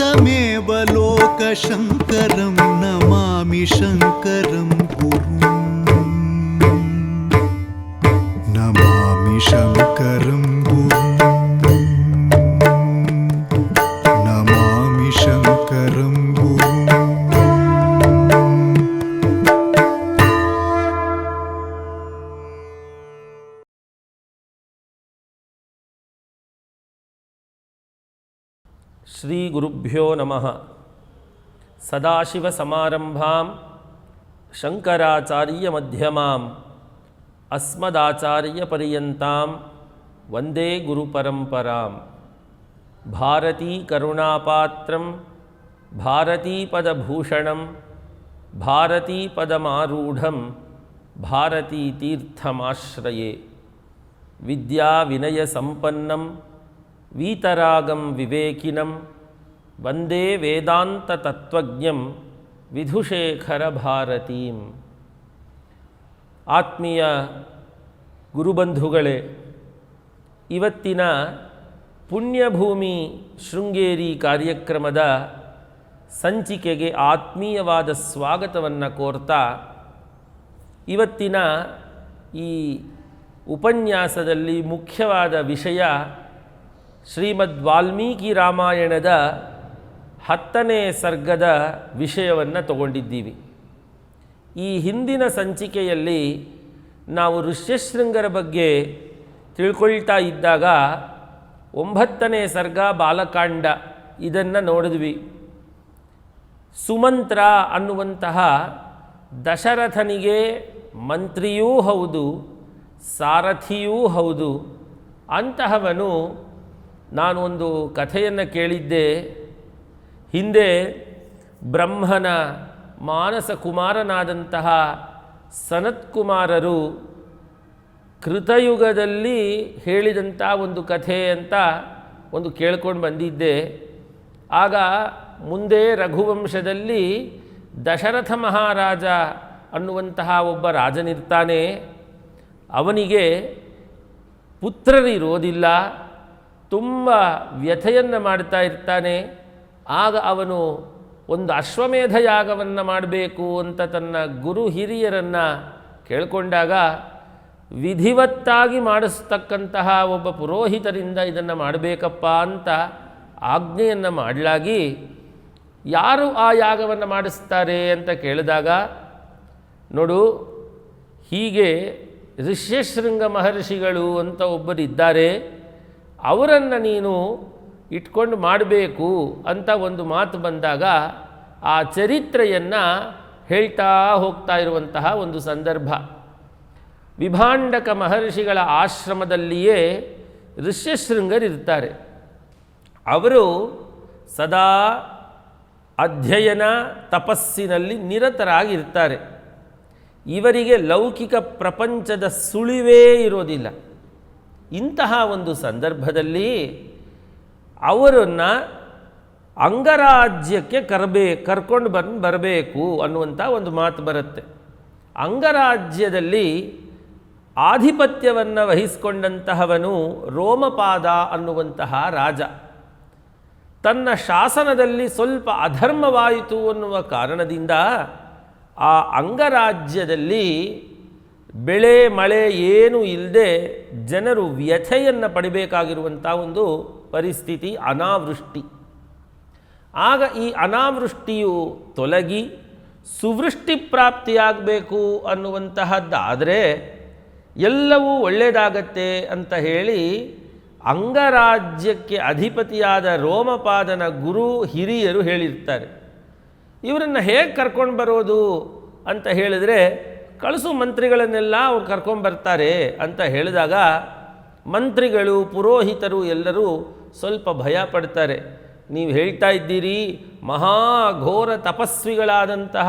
तमेव लोकशङ्करं नमामि शङ्करं नमामि शङ्करं श्रीगुरुभ्यो नमः. सदाशिवसमारम्भां भारती अस्मदाचार्यपर्यन्तां भारती गुरुपरम्परां भारती भारतीपदभूषणं विद्या विनय विद्याविनयसम्पन्नं ವೀತರಾಗಂ ವಿವೇಕಿನಂ ವಂದೇ ವೇದಾಂತ ತತ್ವಜ್ಞಂ ವಿಧುಶೇಖರ ಭಾರತೀಂ ಆತ್ಮೀಯ ಗುರುಬಂಧುಗಳೇ ಇವತ್ತಿನ ಪುಣ್ಯಭೂಮಿ ಶೃಂಗೇರಿ ಕಾರ್ಯಕ್ರಮದ ಸಂಚಿಕೆಗೆ ಆತ್ಮೀಯವಾದ ಸ್ವಾಗತವನ್ನು ಕೋರ್ತಾ, ಇವತ್ತಿನ ಈ ಉಪನ್ಯಾಸದಲ್ಲಿ ಮುಖ್ಯವಾದ ವಿಷಯ ಶ್ರೀಮದ್ ವಾಲ್ಮೀಕಿ ರಾಮಾಯಣದ ಹತ್ತನೇ ಸರ್ಗದ ವಿಷಯವನ್ನು ತಗೊಂಡಿದ್ದೀವಿ. ಈ ಹಿಂದಿನ ಸಂಚಿಕೆಯಲ್ಲಿ ನಾವು ಋಷ್ಯಶೃಂಗರ ಬಗ್ಗೆ ತಿಳ್ಕೊಳ್ತಾ ಇದ್ದಾಗ ಒಂಬತ್ತನೇ ಸರ್ಗ ಬಾಲಕಾಂಡ ಇದನ್ನು ನೋಡಿದ್ವಿ. ಸುಮಂತ್ರ ಅನ್ನುವಂತಹ ದಶರಥನಿಗೆ ಮಂತ್ರಿಯೂ ಹೌದು, ಸಾರಥಿಯೂ ಹೌದು, ಅಂತಹವನು ನಾನು ಒಂದು ಕಥೆಯನ್ನು ಕೇಳಿದ್ದೆ. ಹಿಂದೆ ಬ್ರಹ್ಮನ ಮಾನಸ ಕುಮಾರನಾದಂತಹ ಸನತ್ಕುಮಾರರು ಕೃತಯುಗದಲ್ಲಿ ಹೇಳಿದಂಥ ಒಂದು ಕಥೆ ಅಂತ ಒಂದು ಕೇಳ್ಕೊಂಡು ಬಂದಿದ್ದೆ. ಆಗ ಮುಂದೆ ರಘುವಂಶದಲ್ಲಿ ದಶರಥ ಮಹಾರಾಜ ಅನ್ನುವಂತಹ ಒಬ್ಬ ರಾಜನಿರ್ತಾನೆ. ಅವನಿಗೆ ಪುತ್ರರಿರೋದಿಲ್ಲ. ತುಂಬ ವ್ಯಥೆಯನ್ನು ಮಾಡ್ತಾ ಇರ್ತಾನೆ, ಆಗ ಅವನು ಒಂದು ಅಶ್ವಮೇಧ ಯಾಗವನ್ನು ಮಾಡಬೇಕು ಅಂತ ತನ್ನ ಗುರು ಹಿರಿಯರನ್ನು ಕೇಳಿಕೊಂಡಾಗ ವಿಧಿವತ್ತಾಗಿ ಮಾಡಿಸ್ತಕ್ಕಂತಹ ಒಬ್ಬ ಪುರೋಹಿತರಿಂದ ಇದನ್ನು ಮಾಡಬೇಕಪ್ಪ ಅಂತ ಆಜ್ಞೆಯನ್ನು ಮಾಡಲಾಗಿ ಯಾರು ಆ ಯಾಗವನ್ನು ಮಾಡಿಸ್ತಾರೆ ಅಂತ ಕೇಳಿದಾಗ, ನೋಡು, ಹೀಗೆ ಋಷ್ಯಶೃಂಗ ಮಹರ್ಷಿಗಳು ಅಂತ ಒಬ್ಬರಿದ್ದಾರೆ. ಅವರನ್ನು ನೀನು ಇಟ್ಕೊಂಡು ಮಾಡಬೇಕು ಅಂತ ಒಂದು ಮಾತು ಬಂದಾಗ ಆ ಚರಿತ್ರೆಯನ್ನು ಹೇಳ್ತಾ ಹೋಗ್ತಾ ಇರುವಂತಹ ಒಂದು ಸಂದರ್ಭ. ವಿಭಾಂಡಕ ಮಹರ್ಷಿಗಳ ಆಶ್ರಮದಲ್ಲಿಯೇ ಋಷ್ಯಶೃಂಗರಿರ್ತಾರೆ ಅವರು ಸದಾ ಅಧ್ಯಯನ ತಪಸ್ಸಿನಲ್ಲಿ ನಿರತರಾಗಿರ್ತಾರೆ. ಇವರಿಗೆ ಲೌಕಿಕ ಪ್ರಪಂಚದ ಸುಳಿವೇ ಇರೋದಿಲ್ಲ. ಇಂತಹ ಒಂದು ಸಂದರ್ಭದಲ್ಲಿ ಅವರನ್ನು ಅಂಗರಾಜ್ಯಕ್ಕೆ ಕರಬೇ, ಕರ್ಕೊಂಡು ಬಂದು ಬರಬೇಕು ಅನ್ನುವಂಥ ಒಂದು ಮಾತು ಬರುತ್ತೆ. ಅಂಗರಾಜ್ಯದಲ್ಲಿ ಆಧಿಪತ್ಯವನ್ನು ವಹಿಸಿಕೊಂಡಂತಹವನು ರೋಮಪಾದ ಅನ್ನುವಂತಹ ರಾಜ. ತನ್ನ ಶಾಸನದಲ್ಲಿ ಸ್ವಲ್ಪ ಅಧರ್ಮವಾಯಿತು ಅನ್ನುವ ಕಾರಣದಿಂದ ಆ ಅಂಗರಾಜ್ಯದಲ್ಲಿ ಬೆಳೆ, ಮಳೆ ಏನೂ ಇಲ್ಲದೆ ಜನರು ವ್ಯಥೆಯನ್ನು ಪಡಿಬೇಕಾಗಿರುವಂಥ ಒಂದು ಪರಿಸ್ಥಿತಿ ಅನಾವೃಷ್ಟಿ. ಆಗ ಈ ಅನಾವೃಷ್ಟಿಯು ತೊಲಗಿ ಸುವೃಷ್ಟಿ ಪ್ರಾಪ್ತಿಯಾಗಬೇಕು ಅನ್ನುವಂತಹದ್ದಾದರೆ ಎಲ್ಲವೂ ಒಳ್ಳೆಯದಾಗತ್ತೆ ಅಂತ ಹೇಳಿ ಅಂಗರಾಜ್ಯಕ್ಕೆ ಅಧಿಪತಿಯಾದ ರೋಮಪಾದನ ಗುರು ಹಿರಿಯರು ಹೇಳಿರ್ತಾರೆ. ಇವರನ್ನು ಹೇಗೆ ಕರ್ಕೊಂಡು ಬರೋದು? ಅಂತ ಹೇಳಿದರೆ ಕಳಿಸು ಮಂತ್ರಿಗಳನ್ನೆಲ್ಲ ಅವ್ರು ಕರ್ಕೊಂಬರ್ತಾರೆ ಅಂತ ಹೇಳಿದಾಗ ಮಂತ್ರಿಗಳು, ಪುರೋಹಿತರು ಎಲ್ಲರೂ ಸ್ವಲ್ಪ ಭಯ ಪಡ್ತಾರೆ. ನೀವು ಹೇಳ್ತಾ ಇದ್ದೀರಿ ಮಹಾಘೋರ ತಪಸ್ವಿಗಳಾದಂತಹ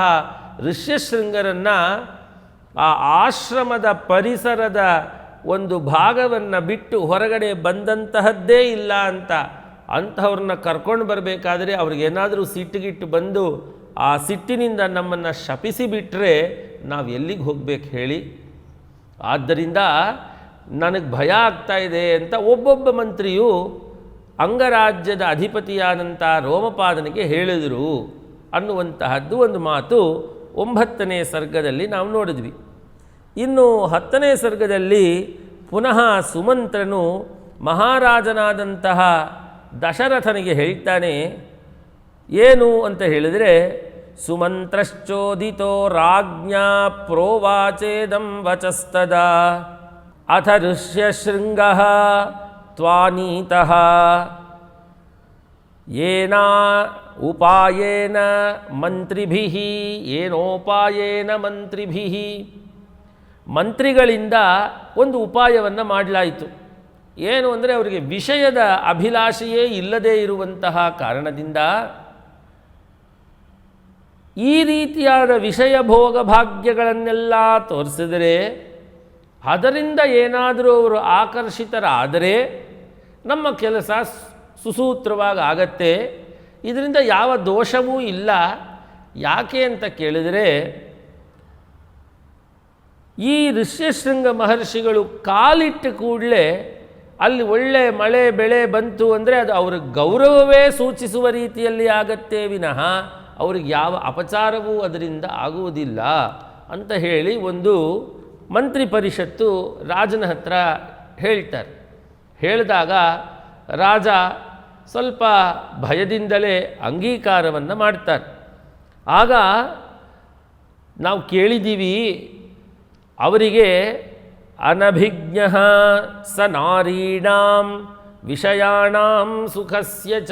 ಋಷ್ಯಶೃಂಗರನ್ನು ಆ ಆಶ್ರಮದ ಪರಿಸರದ ಒಂದು ಭಾಗವನ್ನು ಬಿಟ್ಟು ಹೊರಗಡೆ ಬಂದಂತಹದ್ದೇ ಇಲ್ಲ ಅಂತ ಅಂಥವ್ರನ್ನ ಕರ್ಕೊಂಡು ಬರಬೇಕಾದ್ರೆ ಅವ್ರಿಗೇನಾದರೂ ಸಿಟ್ಟಿಗಿಟ್ಟು ಬಂದು ಆ ಸಿಟ್ಟಿನಿಂದ ನಮ್ಮನ್ನು ಶಪಿಸಿ ಬಿಟ್ಟರೆ ನಾವು ಎಲ್ಲಿಗೆ ಹೋಗ್ಬೇಕು ಹೇಳಿ? ಆದ್ದರಿಂದ ನನಗೆ ಭಯ ಆಗ್ತಾ ಇದೆ ಅಂತ ಒಬ್ಬೊಬ್ಬ ಮಂತ್ರಿಯು ಅಂಗರಾಜ್ಯದ ಅಧಿಪತಿಯಾದಂಥ ರೋಮಪಾದನಿಗೆ ಹೇಳಿದರು ಅನ್ನುವಂತಹದ್ದು ಒಂದು ಮಾತು ಒಂಬತ್ತನೇ ಸರ್ಗದಲ್ಲಿ ನಾವು ನೋಡಿದ್ವಿ. ಇನ್ನು ಹತ್ತನೇ ಸರ್ಗದಲ್ಲಿ ಪುನಃ ಸುಮಂತ್ರನು ಮಹಾರಾಜನಾದಂತಹ ದಶರಥನಿಗೆ ಹೇಳ್ತಾನೆ, ಏನು ಅಂತ ಹೇಳಿದರೆ ಸುಮಂತ್ರಶ್ಚೋದಿತೋ ರಾಜ್ಞಾ ಪ್ರೋವಾಚೇದಂ ವಚಸ್ತದ. ಅಥ ಋಷ್ಯಶೃಂಗ ತ್ವಾನೀತಃ. ಏನ ಉಪಾಯೇನ ಮಂತ್ರಿಭಿ, ಏನೋಪಾಯೇನ ಮಂತ್ರಿಭಿ. ಮಂತ್ರಿಗಳಿಂದ ಒಂದು ಉಪಾಯವನ್ನು ಮಾಡಲಾಯಿತು. ಏನು ಅಂದರೆ ಅವರಿಗೆ ವಿಷಯದ ಅಭಿಲಾಷೆಯೇ ಇಲ್ಲದೇ ಇರುವಂತಹ ಕಾರಣದಿಂದ ಈ ರೀತಿಯಾದ ವಿಷಯ ಭೋಗ ಭಾಗ್ಯಗಳನ್ನೆಲ್ಲ ತೋರಿಸಿದರೆ, ಅದರಿಂದ ಏನಾದರೂ ಅವರು ಆಕರ್ಷಿತರಾದರೆ, ನಮ್ಮ ಕೆಲಸ ಸುಸೂತ್ರವಾಗಿ ಆಗತ್ತೆ. ಇದರಿಂದ ಯಾವ ದೋಷವೂ ಇಲ್ಲ. ಯಾಕೆ ಅಂತ ಕೇಳಿದರೆ, ಈ ಋಷ್ಯಶೃಂಗ ಮಹರ್ಷಿಗಳು ಕಾಲಿಟ್ಟ ಕೂಡಲೇ ಅಲ್ಲಿ ಒಳ್ಳೆ ಮಳೆ, ಬೆಳೆ ಬಂತು ಅಂದರೆ ಅದು ಅವರ ಗೌರವವೇ ಸೂಚಿಸುವ ರೀತಿಯಲ್ಲಿ ಆಗತ್ತೆ ವಿನಃ. ಅವ್ರಿಗೆ ಯಾವ ಅಪಚಾರವೂ ಅದರಿಂದ ಆಗುವುದಿಲ್ಲ ಅಂತ ಹೇಳಿ ಒಂದು ಮಂತ್ರಿ ಪರಿಷತ್ತು ರಾಜನ ಹತ್ರ ಹೇಳ್ತಾರೆ. ಹೇಳಿದಾಗ ರಾಜ ಸ್ವಲ್ಪ ಭಯದಿಂದಲೇ ಅಂಗೀಕಾರವನ್ನು ಮಾಡ್ತಾರೆ. ಆಗ ನಾವು ಕೇಳಿದ್ದೀವಿ, ಅವರಿಗೆ ಅನಭಿಜ್ಞ ಸ ನಾರೀಣಾಂ ವಿಷಯಾಣಾಂ ಸುಖಸ್ಯ ಚ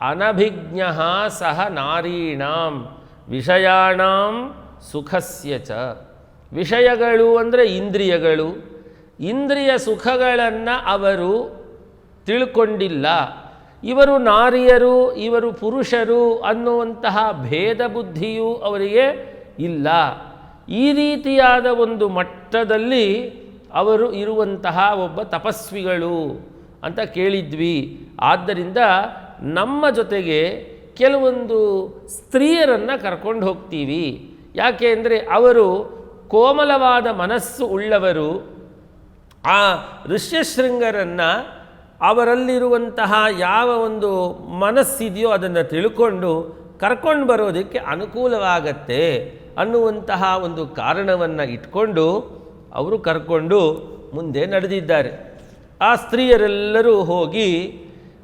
ಅನಭಿಜ್ಞ ಸಹ ನಾರೀಣಾಂ, ವಿಷಯಾಣಾಂ ಸುಖಸ್ಯ ಚ. ವಿಷಯಗಳು ಅಂದರೆ ಇಂದ್ರಿಯಗಳು. ಇಂದ್ರಿಯ ಸುಖಗಳನ್ನು ಅವರು ತಿಳ್ಕೊಂಡಿಲ್ಲ. ಇವರು ನಾರಿಯರು, ಇವರು ಪುರುಷರು ಅನ್ನುವಂತಹ ಭೇದ ಬುದ್ಧಿಯೂ ಅವರಿಗೆ ಇಲ್ಲ. ಈ ರೀತಿಯಾದ ಒಂದು ಮಟ್ಟದಲ್ಲಿ ಅವರು ಇರುವಂತಹ ಒಬ್ಬ ತಪಸ್ವಿಗಳು ಅಂತ ಕೇಳಿದ್ವಿ. ಆದ್ದರಿಂದ ನಮ್ಮ ಜೊತೆಗೆ ಕೆಲವೊಂದು ಸ್ತ್ರೀಯರನ್ನು ಕರ್ಕೊಂಡು ಹೋಗ್ತೀವಿ. ಯಾಕೆ ಅಂದರೆ ಅವರು ಕೋಮಲವಾದ ಮನಸ್ಸು ಉಳ್ಳವರು. ಆ ಋಷ್ಯಶೃಂಗರನ್ನು ಅವರಲ್ಲಿರುವಂತಹ ಯಾವ ಒಂದು ಮನಸ್ಸಿದೆಯೋ ಅದನ್ನು ತಿಳ್ಕೊಂಡು ಕರ್ಕೊಂಡು ಬರೋದಕ್ಕೆ ಅನುಕೂಲವಾಗತ್ತೆ ಅನ್ನುವಂತಹ ಒಂದು ಕಾರಣವನ್ನು ಇಟ್ಕೊಂಡು ಅವರು ಕರ್ಕೊಂಡು ಮುಂದೆ ನಡೆದಿದ್ದಾರೆ. ಆ ಸ್ತ್ರೀಯರೆಲ್ಲರೂ ಹೋಗಿ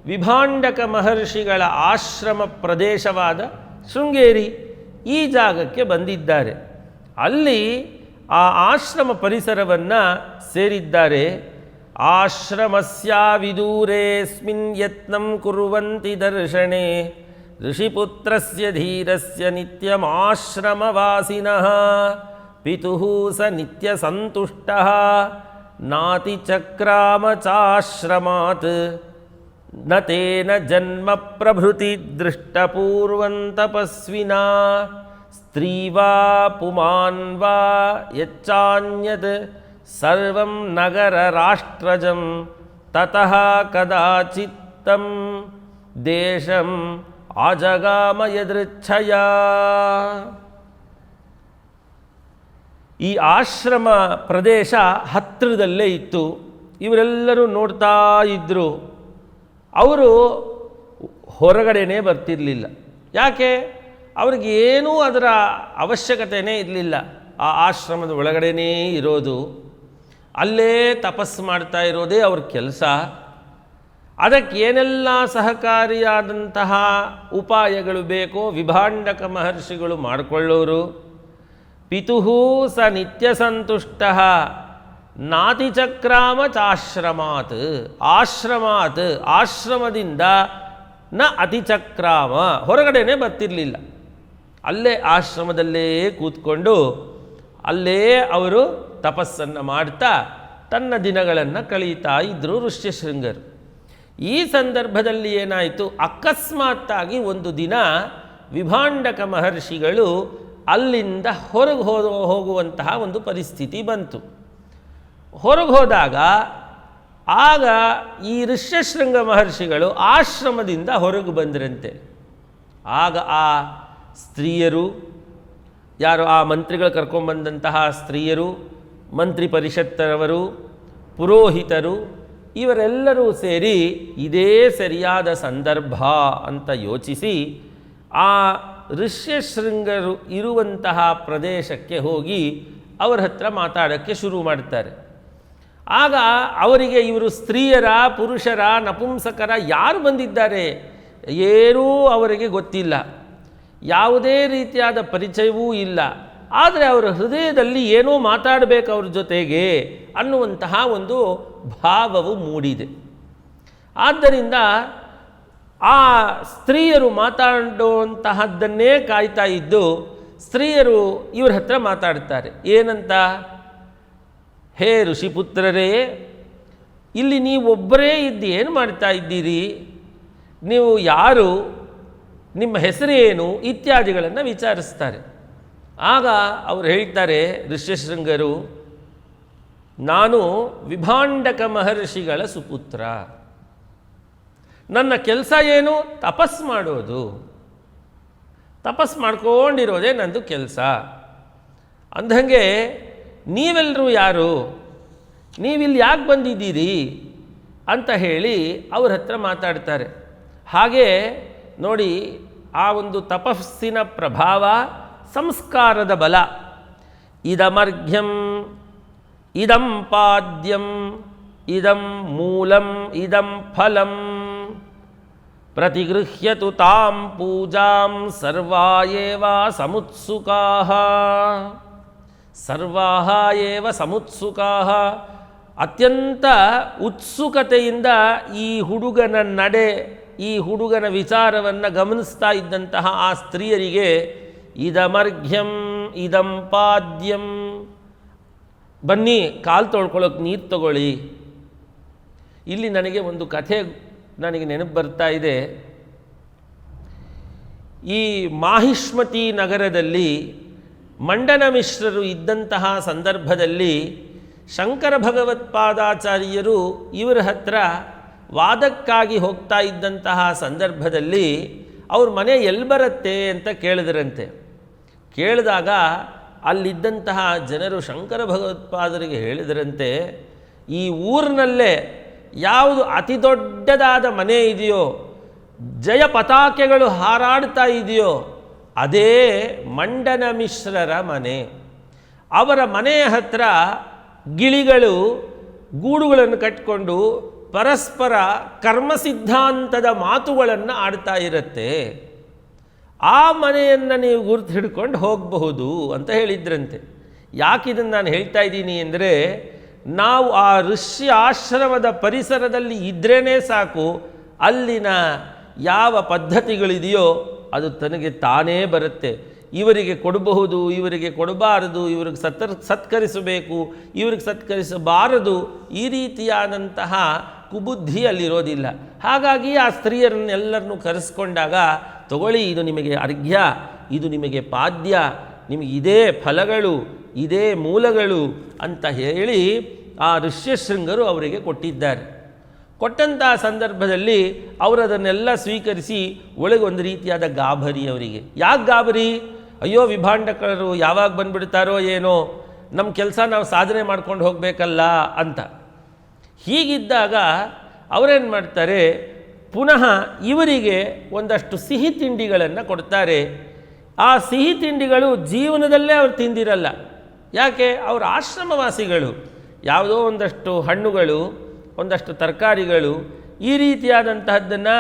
ವಿಭಾಂಡಕ ಮಹರ್ಷಿಗಳ ಆಶ್ರಮ ಪ್ರದೇಶವಾದ ಶೃಂಗೇರಿ ಈ ಜಾಗಕ್ಕೆ ಬಂದಿದ್ದಾರೆ. ಅಲ್ಲಿ ಆ ಆಶ್ರಮ ಪರಿಸರವನ್ನು ಸೇರಿದ್ದಾರೆ. ಆಶ್ರಮಸ್ಯಾವಿದೂರೇಸ್ಮಿನ್ ಯತ್ನಂ ಕುರುವಂತಿ ದರ್ಶನೆ. ಋಷಿಪುತ್ರಸ್ಯ ಧೀರಸ್ಯ ನಿತ್ಯಮಾಶ್ರಮವಾಸಿನಃ ಪಿತುಃ ಸ ನಿತ್ಯಸಂತುಷ್ಟಃ ನಾತಿಚಕ್ರಾಮ ಚಾಶ್ರಮಾತ್ ನ ಜನ್ಮ ಪ್ರಭೃತಿ ದೃಷ್ಟಪೂರ್ವಂ ತಪಸ್ವಿನಾ ಸ್ತ್ರೀ ಪುಮಾನ್ ವಾ ಯಚ್ಚಾನ್ಯತ್ ಸರ್ವಂ ನಗರ ರಾಷ್ಟ್ರಜಂ ತತಃ ಕದಾಚಿತ್ತಂ ದೇಶಂ ಆಜಗಾಮಯದೃಚ್ಛಯ ಈ ಆಶ್ರಮ ಪ್ರದೇಶ ಹತ್ತಿರದಲ್ಲೇ ಇತ್ತು. ಇವರೆಲ್ಲರೂ ನೋಡ್ತಾ ಇದ್ದರು ಅವರು ಹೊರಗಡೆನೇ ಬರ್ತಿರಲಿಲ್ಲ. ಯಾಕೆ? ಅವ್ರಿಗೆ ಏನೂ ಅದರ ಅವಶ್ಯಕತೆಯೇ ಇರಲಿಲ್ಲ. ಆ ಆಶ್ರಮದ ಒಳಗಡೆನೇ ಇರೋದು. ಅಲ್ಲೇ ತಪಸ್ಸು ಮಾಡ್ತಾ ಇರೋದೇ ಅವ್ರ ಕೆಲಸ. ಅದಕ್ಕೆ ಏನೆಲ್ಲ ಸಹಕಾರಿಯಾದಂತಹ ಉಪಾಯಗಳು ಬೇಕೋ ವಿಭಾಂಡಕ ಮಹರ್ಷಿಗಳು ಮಾಡಿಕೊಳ್ಳೋರು. ಪಿತುಹೂ ಸ ನಿತ್ಯ ಸಂತುಷ್ಟ. ನಾತಿಚಕ್ರಾಮ ಚಾಶ್ರಮಾತ್ ಆಶ್ರಮಾತ್, ಆಶ್ರಮದಿಂದ ನ ಅತಿಚಕ್ರಾಮ ಹೊರಗಡೆನೇ ಬರ್ತಿರಲಿಲ್ಲ. ಅಲ್ಲೇ ಆಶ್ರಮದಲ್ಲೇ ಕೂತ್ಕೊಂಡು ಅಲ್ಲೇ ಅವರು ತಪಸ್ಸನ್ನು ಮಾಡ್ತಾ ತನ್ನ ದಿನಗಳನ್ನು ಕಳೀತಾ ಇದ್ದರು ಋಷ್ಯಶೃಂಗರು. ಈ ಸಂದರ್ಭದಲ್ಲಿ ಏನಾಯಿತು? ಅಕಸ್ಮಾತ್ತಾಗಿ ಒಂದು ದಿನ ವಿಭಾಂಡಕ ಮಹರ್ಷಿಗಳು ಅಲ್ಲಿಂದ ಹೊರಗೆ ಹೋಗುವಂತಹ ಒಂದು ಪರಿಸ್ಥಿತಿ ಬಂತು. ಹೊರಗೆ ಹೋದಾಗ ಆಗ ಈ ಋಷ್ಯಶೃಂಗ ಮಹರ್ಷಿಗಳು ಆಶ್ರಮದಿಂದ ಹೊರಗೆ ಬಂದರಂತೆ. ಆಗ ಆ ಸ್ತ್ರೀಯರು, ಯಾರು ಆ ಮಂತ್ರಿಗಳು ಕರ್ಕೊಂಡ್ಬಂದಂತಹ ಸ್ತ್ರೀಯರು, ಮಂತ್ರಿ ಪರಿಷತ್ತರವರು, ಪುರೋಹಿತರು, ಇವರೆಲ್ಲರೂ ಸೇರಿ ಇದೇ ಸರಿಯಾದ ಸಂದರ್ಭ ಅಂತ ಯೋಚಿಸಿ ಆ ಋಷ್ಯಶೃಂಗರು ಇರುವಂತಹ ಪ್ರದೇಶಕ್ಕೆ ಹೋಗಿ ಅವರ ಹತ್ರ ಮಾತಾಡೋಕ್ಕೆ ಶುರು ಮಾಡ್ತಾರೆ. ಆಗ ಅವರಿಗೆ ಇವರು ಸ್ತ್ರೀಯರ, ಪುರುಷರ, ನಪುಂಸಕರ ಯಾರು ಬಂದಿದ್ದಾರೆ? ಏನೂ ಅವರಿಗೆ ಗೊತ್ತಿಲ್ಲ. ಯಾವುದೇ ರೀತಿಯಾದ ಪರಿಚಯವೂ ಇಲ್ಲ. ಆದರೆ ಅವರ ಹೃದಯದಲ್ಲಿ ಏನೋ ಮಾತಾಡಬೇಕು ಅವ್ರ ಜೊತೆಗೆ ಅನ್ನುವಂತಹ ಒಂದು ಭಾವವು ಮೂಡಿದೆ. ಆದ್ದರಿಂದ ಆ ಸ್ತ್ರೀಯರು ಮಾತಾಡುವಂತಹದ್ದನ್ನೇ ಕಾಯ್ತಾ ಇದ್ದು ಸ್ತ್ರೀಯರು ಇವ್ರ ಹತ್ರ ಮಾತಾಡ್ತಾರೆ. ಏನಂತ? ಹೇ ಋಷಿಪುತ್ರರೇ, ಇಲ್ಲಿ ನೀವೊಬ್ಬರೇ ಇದ್ದು ಏನು ಮಾಡ್ತಾ ಇದ್ದೀರಿ? ನೀವು ಯಾರು? ನಿಮ್ಮ ಹೆಸರು ಏನು ಇತ್ಯಾದಿಗಳನ್ನು ವಿಚಾರಿಸ್ತಾರೆ. ಆಗ ಅವರು ಹೇಳ್ತಾರೆ, ಋಷ್ಯಶೃಂಗರು, ನಾನು ವಿಭಾಂಡಕ ಮಹರ್ಷಿಗಳ ಸುಪುತ್ರ. ನನ್ನ ಕೆಲಸ ಏನು? ತಪಸ್ ಮಾಡೋದು. ತಪಸ್ ಮಾಡ್ಕೊಂಡಿರೋದೇ ನಂದು ಕೆಲಸ. ಅಂದಂಗೆ ನೀವೆಲ್ಲರೂ ಯಾರು? ನೀವಿಲ್ಲಿ ಯಾಕೆ ಬಂದಿದ್ದೀರಿ? ಅಂತ ಹೇಳಿ ಅವ್ರ ಹತ್ರ ಮಾತಾಡ್ತಾರೆ. ಹಾಗೆ ನೋಡಿ, ಆ ಒಂದು ತಪಸ್ಸಿನ ಪ್ರಭಾವ ಸಂಸ್ಕಾರದ ಬಲ. ಇದಮರ್ಘ್ಯಂ ಇದಂ ಪಾದ್ಯಂ, ಇದಂ ಮೂಲಂ, ಇದಂ ಫಲಂ. ಪ್ರತಿಗೃಹ್ಯತು ತಾಂ ಪೂಜಾಂ ಸರ್ವಾಯೇವಾ ಸಮುತ್ಸುಕಾ ಸಮುತ್ಸುಕಾಃ. ಸರ್ವಾಹ ಏವ ಸಮುತ್ಸುಕಾಹ. ಅತ್ಯಂತ ಉತ್ಸುಕತೆಯಿಂದ ಈ ಹುಡುಗನ ನಡೆ, ಈ ಹುಡುಗನ ವಿಚಾರವನ್ನು ಗಮನಿಸ್ತಾ ಇದ್ದಂತಹ ಆ ಸ್ತ್ರೀಯರಿಗೆ ಇದಮರ್ಘ್ಯಂ ಇದಂ ಬನ್ನಿ, ಕಾಲು ತೊಳ್ಕೊಳ್ಳೋಕೆ ನೀರು ತಗೊಳ್ಳಿ. ಇಲ್ಲಿ ನನಗೆ ಒಂದು ಕಥೆ ನನಗೆ ನೆನಪು ಬರ್ತಾ ಇದೆ. ಈ ಮಾಹಿಷ್ಮತಿ ನಗರದಲ್ಲಿ ಮಂಡನ ಮಿಶ್ರರು ಇದ್ದಂತಹ ಸಂದರ್ಭದಲ್ಲಿ ಶಂಕರ ಭಗವತ್ಪಾದಾಚಾರ್ಯರು ಇವರ ಹತ್ರ ವಾದಕ್ಕಾಗಿ ಹೋಗ್ತಾ ಇದ್ದಂತಹ ಸಂದರ್ಭದಲ್ಲಿ ಅವ್ರ ಮನೆ ಎಲ್ಲಿ ಬರುತ್ತೆ ಅಂತ ಕೇಳಿದ್ರಂತೆ. ಕೇಳಿದಾಗ ಅಲ್ಲಿದ್ದಂತಹ ಜನರು ಶಂಕರ ಭಗವತ್ಪಾದರಿಗೆ ಹೇಳಿದರಂತೆ, ಈ ಊರಿನಲ್ಲೇ ಯಾವುದು ಅತಿ ದೊಡ್ಡದಾದ ಮನೆ ಇದೆಯೋ, ಜಯ ಪತಾಕೆಗಳು ಹಾರಾಡ್ತಾ ಇದೆಯೋ ಅದೇ ಮಂಡನ ಮಿಶ್ರರ ಮನೆ. ಅವರ ಮನೆಯ ಹತ್ರ ಗಿಳಿಗಳು ಗೂಡುಗಳನ್ನು ಕಟ್ಕೊಂಡು ಪರಸ್ಪರ ಕರ್ಮ ಸಿದ್ಧಾಂತದ ಮಾತುಗಳನ್ನು ಆಡ್ತಾ ಇರುತ್ತೆ. ಆ ಮನೆಯನ್ನು ನೀವು ಗುರುತು ಹಿಡ್ಕೊಂಡು ಹೋಗಬಹುದು ಅಂತ ಹೇಳಿದ್ರಂತೆ. ಯಾಕಿದನ್ನು ನಾನು ಹೇಳ್ತಾ ಇದ್ದೀನಿ ಅಂದರೆ, ನಾವು ಆ ಋಷಿ ಆಶ್ರಮದ ಪರಿಸರದಲ್ಲಿ ಇದ್ರೇ ಸಾಕು, ಅಲ್ಲಿನ ಯಾವ ಪದ್ಧತಿಗಳಿದೆಯೋ ಅದು ತನಗೆ ತಾನೇ ಬರುತ್ತೆ. ಇವರಿಗೆ ಕೊಡಬಹುದು, ಇವರಿಗೆ ಕೊಡಬಾರದು, ಇವ್ರಿಗೆ ಸತ್ತರ್ ಸತ್ಕರಿಸಬೇಕು, ಇವ್ರಿಗೆ ಸತ್ಕರಿಸಬಾರದು, ಈ ರೀತಿಯಾದಂತಹ ಕುಬುದ್ಧಿ ಅಲ್ಲಿರೋದಿಲ್ಲ ಹಾಗಾಗಿ ಆ ಸ್ತ್ರೀಯರನ್ನೆಲ್ಲರನ್ನೂ ಕರೆಸ್ಕೊಂಡಾಗ, ತಗೊಳ್ಳಿ, ಇದು ನಿಮಗೆ ಅರ್ಘ್ಯ, ಇದು ನಿಮಗೆ ಪಾದ್ಯ, ನಿಮಗೆ ಇದೇ ಫಲಗಳು, ಇದೇ ಮೂಲಗಳು ಅಂತ ಹೇಳಿ ಆ ಋಷ್ಯಶೃಂಗರು ಅವರಿಗೆ ಕೊಟ್ಟಿದ್ದಾರೆ. ಕೊಟ್ಟಂತಹ ಸಂದರ್ಭದಲ್ಲಿ ಅವರದನ್ನೆಲ್ಲ ಸ್ವೀಕರಿಸಿ ಒಳಗೆ ಒಂದು ರೀತಿಯಾದ ಗಾಬರಿ ಅವರಿಗೆ. ಯಾಕೆ ಗಾಬರಿ? ಅಯ್ಯೋ, ವಿಭಾಂಡಕರು ಯಾವಾಗ ಬಂದುಬಿಡ್ತಾರೋ ಏನೋ ನಮ್ಮ ಕೆಲಸ ನಾವು ಸಾಧನೆ ಮಾಡ್ಕೊಂಡು ಹೋಗಬೇಕಲ್ಲ ಅಂತ. ಹೀಗಿದ್ದಾಗ ಅವರೇನು ಮಾಡ್ತಾರೆ? ಪುನಃ ಇವರಿಗೆ ಒಂದಷ್ಟು ಸಿಹಿ ತಿಂಡಿಗಳನ್ನು ಕೊಡ್ತಾರೆ. ಆ ಸಿಹಿ ತಿಂಡಿಗಳು ಜೀವನದಲ್ಲೇ ಅವ್ರು ತಿಂದಿರಲ್ಲ. ಯಾಕೆ? ಅವರ ಆಶ್ರಮವಾಸಿಗಳು. ಯಾವುದೋ ಒಂದಷ್ಟು ಹಣ್ಣುಗಳು ಒಂದಷ್ಟು ತರಕಾರಿಗಳು ಈ ರೀತಿಯಾದಂತಹದ್ದನ್ನು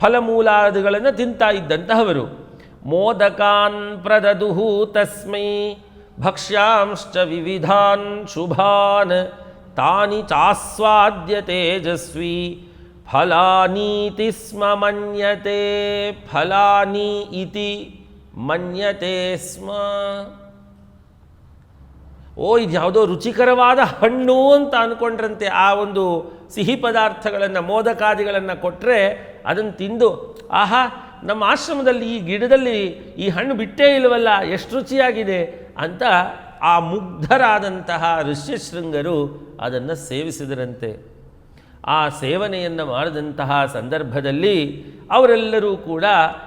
ಫಲಮೂಲಾದಿಗಳನ್ನು ತಿಂತಾ ಇದ್ದಂತಹವರು. ಮೋದಕಾನ್ ಪ್ರದದುಹು ತಸ್ಮೈ, ಭಕ್ಷ್ಯಾಂಶ್ಚ ವಿವಿಧಾನ್ ಶುಭಾನ್, ತಾನಿ ಚಾಸ್ವಾದ್ಯ ತೇಜಸ್ವಿ ಫಲಾನೀತಿ ಸ್ಮ ಮನ್ಯತೆ, ಫಲಾನಿ ಇತಿ ಮನ್ಯತೆ ಸ್ಮ. ಓ ಇದು ಯಾವುದೋ ರುಚಿಕರವಾದ ಹಣ್ಣು ಅಂತ ಅಂದ್ಕೊಂಡ್ರಂತೆ ಆ ಒಂದು ಸಿಹಿ ಪದಾರ್ಥಗಳನ್ನು, ಮೋದಕಾದಿಗಳನ್ನು ಕೊಟ್ಟರೆ ಅದನ್ನು ತಿಂದು, ಆಹಾ, ನಮ್ಮ ಆಶ್ರಮದಲ್ಲಿ ಈ ಗಿಡದಲ್ಲಿ ಈ ಹಣ್ಣು ಬಿಟ್ಟೇ ಇಲ್ಲವಲ್ಲ ಎಷ್ಟು ರುಚಿಯಾಗಿದೆ ಅಂತ ಆ ಮುಗ್ಧರಾದಂತಹ ಋಷ್ಯಶೃಂಗರು ಅದನ್ನು ಸೇವಿಸಿದರಂತೆ. ಆ ಸೇವನೆಯನ್ನು ಮಾಡಿದಂತಹ ಸಂದರ್ಭದಲ್ಲಿ ಅವರೆಲ್ಲರೂ ಕೂಡ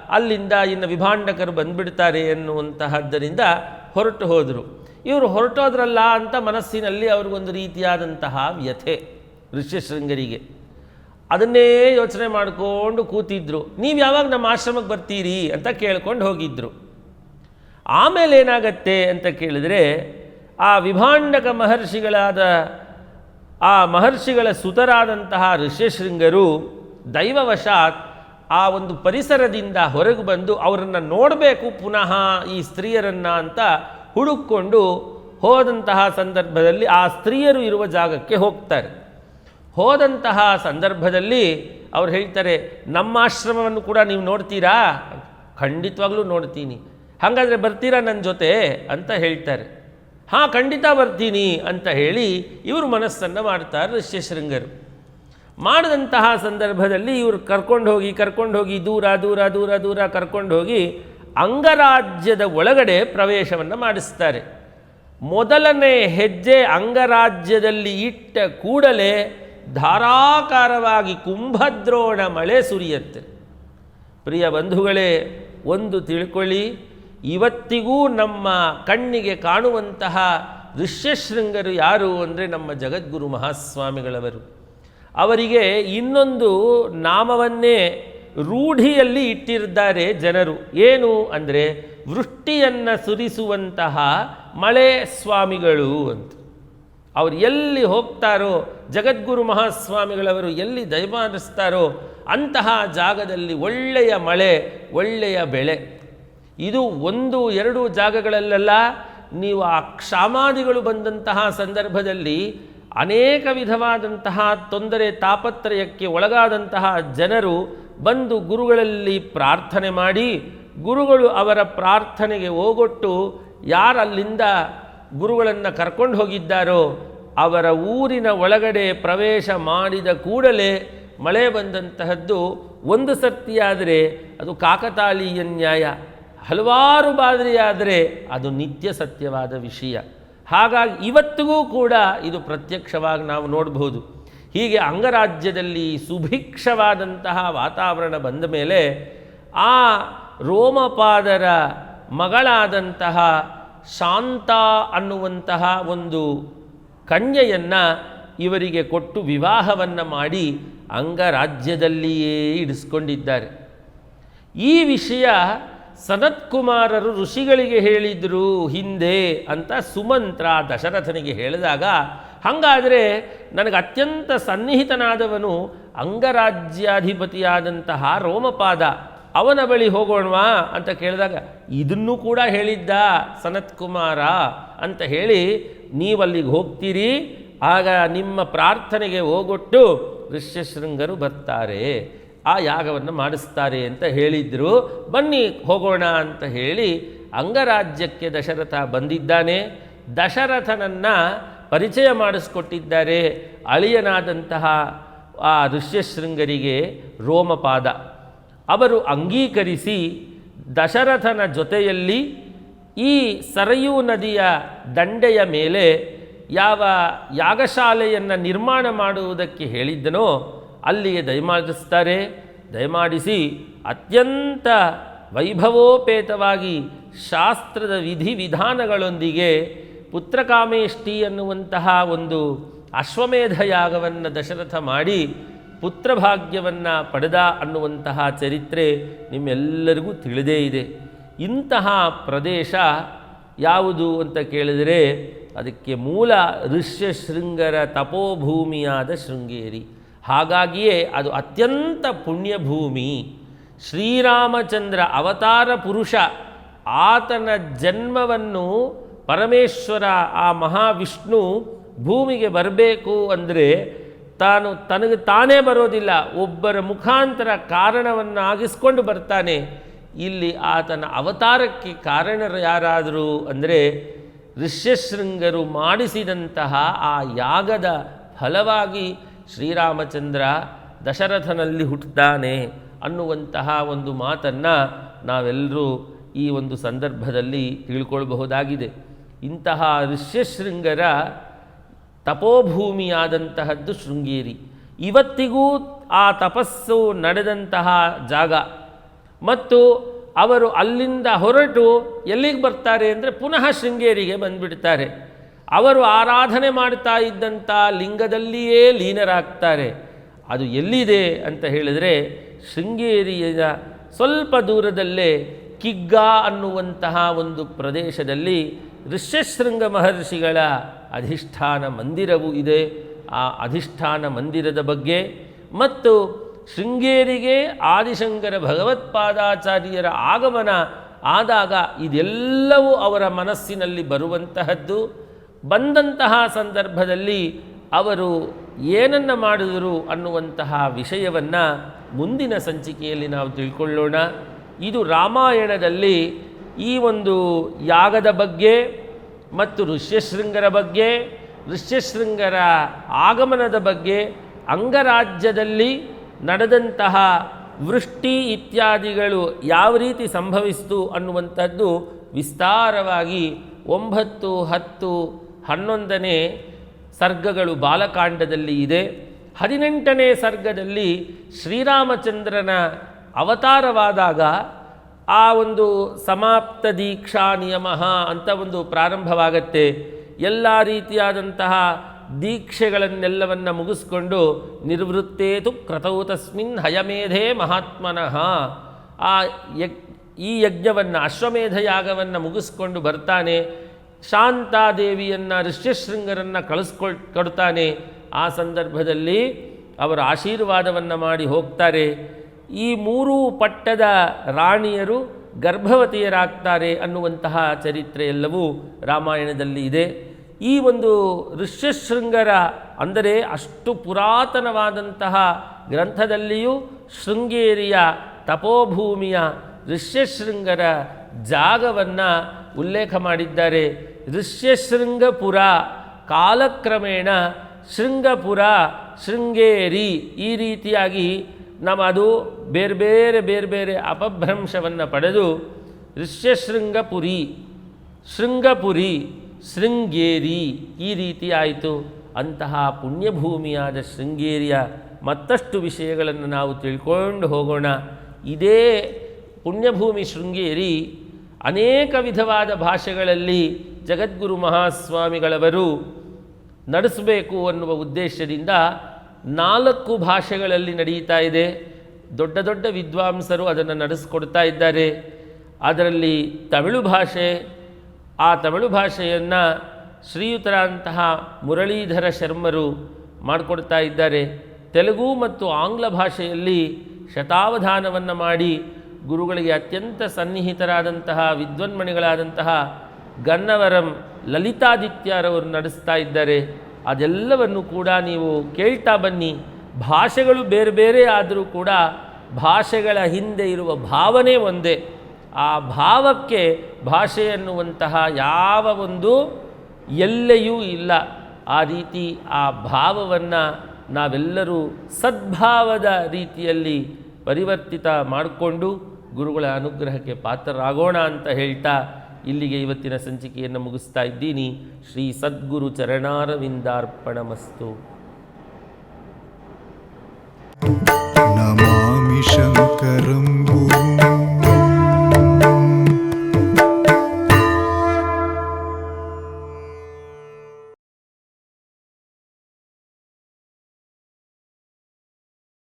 ಅಲ್ಲಿಂದ ಇನ್ನು ವಿಭಾಂಡಕರು ಬಂದ್ಬಿಡ್ತಾರೆ ಎನ್ನುವಂತಹದ್ದರಿಂದ ಹೊರಟು ಹೋದರು. ಇವರು ಹೊರಟೋದ್ರಲ್ಲ ಅಂತ ಮನಸ್ಸಿನಲ್ಲಿ ಅವ್ರಿಗೊಂದು ರೀತಿಯಾದಂತಹ ವ್ಯಥೆ ಋಷ್ಯಶೃಂಗರಿಗೆ. ಅದನ್ನೇ ಯೋಚನೆ ಮಾಡಿಕೊಂಡು ಕೂತಿದ್ರು. ನೀವು ಯಾವಾಗ ನಮ್ಮ ಆಶ್ರಮಕ್ಕೆ ಬರ್ತೀರಿ ಅಂತ ಕೇಳ್ಕೊಂಡು ಹೋಗಿದ್ರು. ಆಮೇಲೆ ಏನಾಗತ್ತೆ ಅಂತ ಕೇಳಿದರೆ, ಆ ವಿಭಾಂಡಕ ಮಹರ್ಷಿಗಳಾದ, ಆ ಮಹರ್ಷಿಗಳ ಸುತರಾದಂತಹ ಋಷ್ಯಶೃಂಗರು ದೈವವಶಾತ್ ಆ ಒಂದು ಪರಿಸರದಿಂದ ಹೊರಗೆ ಬಂದು ಅವರನ್ನು ನೋಡಬೇಕು ಪುನಃ ಈ ಸ್ತ್ರೀಯರನ್ನು ಅಂತ ಹುಡುಕೊಂಡು ಹೋದಂತಹ ಸಂದರ್ಭದಲ್ಲಿ ಆ ಸ್ತ್ರೀಯರು ಇರುವ ಜಾಗಕ್ಕೆ ಹೋಗ್ತಾರೆ. ಹೋದಂತಹ ಸಂದರ್ಭದಲ್ಲಿ ಅವ್ರು ಹೇಳ್ತಾರೆ, ನಮ್ಮ ಆಶ್ರಮವನ್ನು ಕೂಡ ನೀವು ನೋಡ್ತೀರಾ? ಖಂಡಿತವಾಗ್ಲೂ ನೋಡ್ತೀನಿ. ಹಾಗಾದರೆ ಬರ್ತೀರಾ ನನ್ನ ಜೊತೆ? ಅಂತ ಹೇಳ್ತಾರೆ. ಹಾಂ, ಖಂಡಿತ ಬರ್ತೀನಿ ಅಂತ ಹೇಳಿ ಇವರು ಮನಸ್ಸನ್ನು ಮಾಡ್ತಾರೆ ಋಷ್ಯಶೃಂಗರು. ಮಾಡಿದಂತಹ ಸಂದರ್ಭದಲ್ಲಿ ಇವರು ಕರ್ಕೊಂಡು ಹೋಗಿ ಕರ್ಕೊಂಡು ಹೋಗಿ, ದೂರ ದೂರ ದೂರ ದೂರ ಕರ್ಕೊಂಡು ಹೋಗಿ ಅಂಗರಾಜ್ಯದ ಒಳಗಡೆ ಪ್ರವೇಶವನ್ನು ಮಾಡಿಸ್ತಾರೆ. ಮೊದಲನೇ ಹೆಜ್ಜೆ ಅಂಗರಾಜ್ಯದಲ್ಲಿ ಇಟ್ಟ ಕೂಡಲೇ ಧಾರಾಕಾರವಾಗಿ ಕುಂಭದ್ರೋಣ ಮಳೆ ಸುರಿಯುತ್ತೆ. ಪ್ರಿಯ ಬಂಧುಗಳೇ, ಒಂದು ತಿಳ್ಕೊಳ್ಳಿ, ಇವತ್ತಿಗೂ ನಮ್ಮ ಕಣ್ಣಿಗೆ ಕಾಣುವಂತಹ ಋಷ್ಯಶೃಂಗರು ಯಾರು ಅಂದರೆ ನಮ್ಮ ಜಗದ್ಗುರು ಮಹಾಸ್ವಾಮಿಗಳವರು. ಅವರಿಗೆ ಇನ್ನೊಂದು ನಾಮವನ್ನೇ ರೂಢಿಯಲ್ಲಿ ಇಟ್ಟಿದ್ದಾರೆ ಜನರು. ಏನು ಅಂದರೆ, ವೃಷ್ಟಿಯನ್ನು ಸುರಿಸುವಂತಹ ಮಳೆ ಸ್ವಾಮಿಗಳು ಅಂತ. ಅವರು ಎಲ್ಲಿ ಹೋಗ್ತಾರೋ, ಜಗದ್ಗುರು ಮಹಾಸ್ವಾಮಿಗಳವರು ಎಲ್ಲಿ ದಯಮಾನಿಸ್ತಾರೋ, ಅಂತಹ ಜಾಗದಲ್ಲಿ ಒಳ್ಳೆಯ ಮಳೆ, ಒಳ್ಳೆಯ ಬೆಳೆ. ಇದು ಒಂದು, ಎರಡು ಜಾಗಗಳಲ್ಲೆಲ್ಲ, ನೀವು ಆ ಕ್ಷಾಮಾದಿಗಳು ಬಂದಂತಹ ಸಂದರ್ಭದಲ್ಲಿ ಅನೇಕ ವಿಧವಾದಂತಹ ತೊಂದರೆ ತಾಪತ್ರಯಕ್ಕೆ ಒಳಗಾದಂತಹ ಜನರು ಬಂದು ಗುರುಗಳಲ್ಲಿ ಪ್ರಾರ್ಥನೆ ಮಾಡಿ, ಗುರುಗಳು ಅವರ ಪ್ರಾರ್ಥನೆಗೆ ಓಗೊಟ್ಟು ಯಾರಲ್ಲಿಂದ ಗುರುಗಳನ್ನು ಕರ್ಕೊಂಡು ಹೋಗಿದ್ದಾರೋ ಅವರ ಊರಿನ ಒಳಗಡೆ ಪ್ರವೇಶ ಮಾಡಿದ ಕೂಡಲೇ ಮಳೆ ಬಂದಂತಹದ್ದು ಒಂದು ಸರ್ತಿಯಾದರೆ ಅದು ಕಾಕತಾಳೀಯ ನ್ಯಾಯ. ಹಲವಾರು ಬಾದರಿಯಾದರೆ ಅದು ನಿತ್ಯ ಸತ್ಯವಾದ ವಿಷಯ. ಹಾಗಾಗಿ ಇವತ್ತಿಗೂ ಕೂಡ ಇದು ಪ್ರತ್ಯಕ್ಷವಾಗಿ ನಾವು ನೋಡಬಹುದು. ಹೀಗೆ ಅಂಗರಾಜ್ಯದಲ್ಲಿ ಸುಭಿಕ್ಷವಾದಂತಹ ವಾತಾವರಣ ಬಂದ ಮೇಲೆ ಆ ರೋಮಪಾದರ ಮಗಳಾದಂತಹ ಶಾಂತ ಅನ್ನುವಂತಹ ಒಂದು ಕನ್ಯೆಯನ್ನು ಇವರಿಗೆ ಕೊಟ್ಟು ವಿವಾಹವನ್ನು ಮಾಡಿ ಅಂಗರಾಜ್ಯದಲ್ಲಿಯೇ ಇಡಿಸ್ಕೊಂಡಿದ್ದಾರೆ. ಈ ವಿಷಯ ಸನತ್ಕುಮಾರರು ಋಷಿಗಳಿಗೆ ಹೇಳಿದರು ಹಿಂದೆ ಅಂತ ಸುಮಂತ್ರ ದಶರಥನಿಗೆ ಹೇಳಿದಾಗ, ಹಾಗಾದರೆ ನನಗೆ ಅತ್ಯಂತ ಸನ್ನಿಹಿತನಾದವನು ಅಂಗರಾಜ್ಯಾಧಿಪತಿಯಾದಂತಹ ರೋಮಪಾದ, ಅವನ ಬಳಿ ಹೋಗೋಣವಾ ಅಂತ ಕೇಳಿದಾಗ, ಇದನ್ನು ಕೂಡ ಹೇಳಿದ್ದ ಸನತ್ಕುಮಾರ ಅಂತ ಹೇಳಿ, ನೀವಲ್ಲಿಗೆ ಹೋಗ್ತೀರಿ, ಆಗ ನಿಮ್ಮ ಪ್ರಾರ್ಥನೆಗೆ ಹೋಗೊಟ್ಟು ಋಷ್ಯಶೃಂಗರು ಬರ್ತಾರೆ. ಆ ಯಾಗವನ್ನು ಮಾಡಿಸ್ತಾರೆ ಅಂತ ಹೇಳಿದ್ರು. ಬನ್ನಿ ಹೋಗೋಣ ಅಂತ ಹೇಳಿ ಅಂಗರಾಜ್ಯಕ್ಕೆ ದಶರಥ ಬಂದಿದ್ದಾನೆ. ದಶರಥನನ್ನು ಪರಿಚಯ ಮಾಡಿಸ್ಕೊಟ್ಟಿದ್ದಾರೆ ಅಳಿಯನಾದಂತಹ ಆ ಋಷ್ಯಶೃಂಗರಿಗೆ ರೋಮಪಾದ. ಅವರು ಅಂಗೀಕರಿಸಿ ದಶರಥನ ಜೊತೆಯಲ್ಲಿ ಈ ಸರಯೂ ನದಿಯ ದಂಡೆಯ ಮೇಲೆ ಯಾವ ಯಾಗಶಾಲೆಯನ್ನು ನಿರ್ಮಾಣ ಮಾಡುವುದಕ್ಕೆ ಹೇಳಿದ್ದನೋ ಅಲ್ಲಿಗೆ ದಯಮಾಡಿಸ್ತಾರೆ ದಯಮಾಡಿಸಿ ಅತ್ಯಂತ ವೈಭವೋಪೇತವಾಗಿ ಶಾಸ್ತ್ರದ ವಿಧಿವಿಧಾನಗಳೊಂದಿಗೆ ಪುತ್ರಕಾಮೇಷ್ಟಿ ಅನ್ನುವಂತಹ ಒಂದು ಅಶ್ವಮೇಧ ಯಾಗವನ್ನು ದಶರಥ ಮಾಡಿ ಪುತ್ರಭಾಗ್ಯವನ್ನು ಪಡೆದ ಅನ್ನುವಂತಹ ಚರಿತ್ರೆ ನಿಮ್ಮೆಲ್ಲರಿಗೂ ತಿಳಿದೇ ಇದೆ. ಇಂತಹ ಪ್ರದೇಶ ಯಾವುದು ಅಂತ ಕೇಳಿದರೆ ಅದಕ್ಕೆ ಮೂಲ ಋಷ್ಯಶೃಂಗರ ತಪೋಭೂಮಿಯಾದ ಶೃಂಗೇರಿ. ಹಾಗಾಗಿಯೇ ಅದು ಅತ್ಯಂತ ಪುಣ್ಯಭೂಮಿ. ಶ್ರೀರಾಮಚಂದ್ರ ಅವತಾರ ಪುರುಷ, ಆತನ ಜನ್ಮವನ್ನು ಪರಮೇಶ್ವರ, ಆ ಮಹಾವಿಷ್ಣು ಭೂಮಿಗೆ ಬರಬೇಕು ಅಂದರೆ ತಾನು ತನಗೆ ತಾನೇ ಬರೋದಿಲ್ಲ, ಒಬ್ಬರ ಮುಖಾಂತರ ಕಾರಣವನ್ನು ಆಗಿಸ್ಕೊಂಡು ಬರ್ತಾನೆ. ಇಲ್ಲಿ ಆತನ ಅವತಾರಕ್ಕೆ ಕಾರಣ ಯಾರಾದರೂ ಅಂದರೆ ಋಷ್ಯಶೃಂಗರು ಮಾಡಿಸಿದಂತಹ ಆ ಯಾಗದ ಫಲವಾಗಿ ಶ್ರೀರಾಮಚಂದ್ರ ದಶರಥನಲ್ಲಿ ಹುಟ್ಟುತ್ತಾನೆ ಅನ್ನುವಂತಹ ಒಂದು ಮಾತನ್ನು ನಾವೆಲ್ಲರೂ ಈ ಒಂದು ಸಂದರ್ಭದಲ್ಲಿ ತಿಳ್ಕೊಳ್ಬಹುದಾಗಿದೆ. ಇಂತಹ ಋಷ್ಯಶೃಂಗರ ತಪೋಭೂಮಿಯಾದಂತಹದ್ದು ಶೃಂಗೇರಿ. ಇವತ್ತಿಗೂ ಆ ತಪಸ್ಸು ನಡೆದಂತಹ ಜಾಗ. ಮತ್ತು ಅವರು ಅಲ್ಲಿಂದ ಹೊರಟು ಎಲ್ಲಿಗೆ ಬರ್ತಾರೆ ಅಂದರೆ ಪುನಃ ಶೃಂಗೇರಿಗೆ ಬಂದುಬಿಡ್ತಾರೆ. ಅವರು ಆರಾಧನೆ ಮಾಡ್ತಾ ಇದ್ದಂಥ ಲಿಂಗದಲ್ಲಿಯೇ ಲೀನರಾಗ್ತಾರೆ. ಅದು ಎಲ್ಲಿದೆ ಅಂತ ಹೇಳಿದರೆ ಶೃಂಗೇರಿಯ ಸ್ವಲ್ಪ ದೂರದಲ್ಲೇ ಕಿಗ್ಗ ಅನ್ನುವಂತಹ ಒಂದು ಪ್ರದೇಶದಲ್ಲಿ ಋಷ್ಯಶೃಂಗ ಮಹರ್ಷಿಗಳ ಅಧಿಷ್ಠಾನ ಮಂದಿರವೂ ಇದೆ. ಆ ಅಧಿಷ್ಠಾನ ಮಂದಿರದ ಬಗ್ಗೆ ಮತ್ತು ಶೃಂಗೇರಿಗೆ ಆದಿಶಂಕರ ಭಗವತ್ಪಾದಾಚಾರ್ಯರ ಆಗಮನ ಆದಾಗ ಇದೆಲ್ಲವೂ ಅವರ ಮನಸ್ಸಿನಲ್ಲಿ ಬರುವಂತಹದ್ದು. ಬಂದಂತಹ ಸಂದರ್ಭದಲ್ಲಿ ಅವರು ಏನನ್ನ ಮಾಡಿದರು ಅನ್ನುವಂತಹ ವಿಷಯವನ್ನು ಮುಂದಿನ ಸಂಚಿಕೆಯಲ್ಲಿ ನಾವು ತಿಳ್ಕೊಳ್ಳೋಣ. ಇದು ರಾಮಾಯಣದಲ್ಲಿ ಈ ಒಂದು ಯಾಗದ ಬಗ್ಗೆ ಮತ್ತು ಋಷ್ಯಶೃಂಗರ ಬಗ್ಗೆ, ಋಷ್ಯಶೃಂಗರ ಆಗಮನದ ಬಗ್ಗೆ, ಅಂಗರಾಜ್ಯದಲ್ಲಿ ನಡೆದಂತಹ ವೃಷ್ಟಿ ಇತ್ಯಾದಿಗಳು ಯಾವ ರೀತಿ ಸಂಭವಿಸಿತು ಅನ್ನುವಂಥದ್ದು ವಿಸ್ತಾರವಾಗಿ ಒಂಬತ್ತು ಹತ್ತು ಹನ್ನೊಂದನೇ ಸರ್ಗಗಳು ಬಾಲಕಾಂಡದಲ್ಲಿ ಇದೆ. ಹದಿನೆಂಟನೇ ಸರ್ಗದಲ್ಲಿ ಶ್ರೀರಾಮಚಂದ್ರನ ಅವತಾರವಾದಾಗ ಆ ಒಂದು ಸಮಾಪ್ತ ದೀಕ್ಷಾ ನಿಯಮ ಅಂತ ಒಂದು ಪ್ರಾರಂಭವಾಗತ್ತೆ. ಎಲ್ಲ ರೀತಿಯಾದಂತಹ ದೀಕ್ಷೆಗಳನ್ನೆಲ್ಲವನ್ನು ಮುಗಿಸ್ಕೊಂಡು ನಿರ್ವೃತ್ತೇತು ಕ್ರತೌ ತಸ್ಮಿನ್ ಹಯಮೇಧೆ ಮಹಾತ್ಮನಃ. ಆ ಯಗ್, ಈ ಯಜ್ಞವನ್ನು, ಅಶ್ವಮೇಧ ಯಾಗವನ್ನು ಮುಗಿಸ್ಕೊಂಡು ಬರ್ತಾನೆ. ಶಾಂತಾದೇವಿಯನ್ನು, ಋಷ್ಯಶೃಂಗರನ್ನು ಕಳಿಸ್ಕೊಳ್ ಕೊಡ್ತಾನೆ ಆ ಸಂದರ್ಭದಲ್ಲಿ ಅವರ ಆಶೀರ್ವಾದವನ್ನು ಮಾಡಿ ಹೋಗ್ತಾರೆ. ಈ ಮೂರೂ ಪಟ್ಟದ ರಾಣಿಯರು ಗರ್ಭವತಿಯರಾಗ್ತಾರೆ ಅನ್ನುವಂತಹ ಚರಿತ್ರೆ ಎಲ್ಲವೂ ರಾಮಾಯಣದಲ್ಲಿ ಇದೆ. ಈ ಒಂದು ಋಷ್ಯಶೃಂಗರ ಅಂದರೆ ಅಷ್ಟು ಪುರಾತನವಾದಂತಹ ಗ್ರಂಥದಲ್ಲಿಯೂ ಶೃಂಗೇರಿಯ ತಪೋಭೂಮಿಯ ಋಷ್ಯಶೃಂಗರ ಜಾಗವನ್ನು ಉಲ್ಲೇಖ ಮಾಡಿದ್ದಾರೆ. ಋಷ್ಯಶೃಂಗಪುರ ಕಾಲಕ್ರಮೇಣ ಶೃಂಗಪುರ ಶೃಂಗೇರಿ ಈ ರೀತಿಯಾಗಿ ನಮ್ಮ ಅದು ಬೇರೆ ಬೇರೆ ಬೇರೆ ಬೇರೆ ಅಪಭ್ರಂಶವನ್ನು ಪಡೆದು ಋಷ್ಯಶೃಂಗಪುರಿ, ಶೃಂಗಪುರಿ, ಶೃಂಗೇರಿ ಈ ರೀತಿ ಆಯಿತು. ಅಂತಹ ಪುಣ್ಯಭೂಮಿಯಾದ ಶೃಂಗೇರಿಯ ಮತ್ತಷ್ಟು ವಿಷಯಗಳನ್ನು ನಾವು ತಿಳ್ಕೊಂಡು ಹೋಗೋಣ. ಇದೇ ಪುಣ್ಯಭೂಮಿ ಶೃಂಗೇರಿ ಅನೇಕ ವಿಧವಾದ ಭಾಷೆಗಳಲ್ಲಿ ಜಗದ್ಗುರು ಮಹಾಸ್ವಾಮಿಗಳವರು ನಡೆಸಬೇಕು ಅನ್ನುವ ಉದ್ದೇಶದಿಂದ ನಾಲ್ಕು ಭಾಷೆಗಳಲ್ಲಿ ನಡೆಯುತ್ತಾ ಇದೆ. ದೊಡ್ಡ ದೊಡ್ಡ ವಿದ್ವಾಂಸರು ಅದನ್ನು ನಡೆಸಿಕೊಡ್ತಾ ಇದ್ದಾರೆ. ಅದರಲ್ಲಿ ತಮಿಳು ಭಾಷೆ, ಆ ತಮಿಳು ಭಾಷೆಯನ್ನು ಶ್ರೀಯುತರಂತಹ ಮುರಳೀಧರ ಶರ್ಮರು ಮಾಡಿಕೊಡ್ತಾ ಇದ್ದಾರೆ. ತೆಲುಗು ಮತ್ತು ಆಂಗ್ಲ ಭಾಷೆಯಲ್ಲಿ ಶತಾವಧಾನವನ್ನು ಮಾಡಿ ಗುರುಗಳಿಗೆ ಅತ್ಯಂತ ಸನ್ನಿಹಿತರಾದಂತಹ, ವಿದ್ವನ್ಮಣಿಗಳಾದಂತಹ ಗನ್ನವರಂ ಲಲಿತಾದಿತ್ಯರವರು ನಡೆಸ್ತಾ ಇದ್ದಾರೆ. ಅದೆಲ್ಲವನ್ನು ಕೂಡ ನೀವು ಕೇಳ್ತಾ ಬನ್ನಿ. ಭಾಷೆಗಳು ಬೇರೆ ಬೇರೆ ಆದರೂ ಕೂಡ ಭಾಷೆಗಳ ಹಿಂದೆ ಇರುವ ಭಾವನೆ ಒಂದೇ. ಆ ಭಾವಕ್ಕೆ ಭಾಷೆ ಎನ್ನುವಂತಹ ಯಾವ ಒಂದು ಎಲ್ಲೆಯೂ ಇಲ್ಲ. ಆ ರೀತಿ ಆ ಭಾವವನ್ನು ನಾವೆಲ್ಲರೂ ಸದ್ಭಾವದ ರೀತಿಯಲ್ಲಿ ಪರಿವರ್ತಿತ ಮಾಡಿಕೊಂಡು ಗುರುಗಳ ಅನುಗ್ರಹಕ್ಕೆ ಪಾತ್ರರಾಗೋಣ ಅಂತ ಹೇಳ್ತಾ ಇಲ್ಲಿಗೆ ಇವತ್ತಿನ ಸಂಚಿಕೆಯನ್ನು ಮುಗಿಸ್ತಾ ಇದ್ದೀನಿ. ಶ್ರೀ ಸದ್ಗುರು ಚರಣಾರವಿಂದಾರ್ಪಣಮಸ್ತು. ನಮಾಮಿ ಶಂಕರಂಭೂ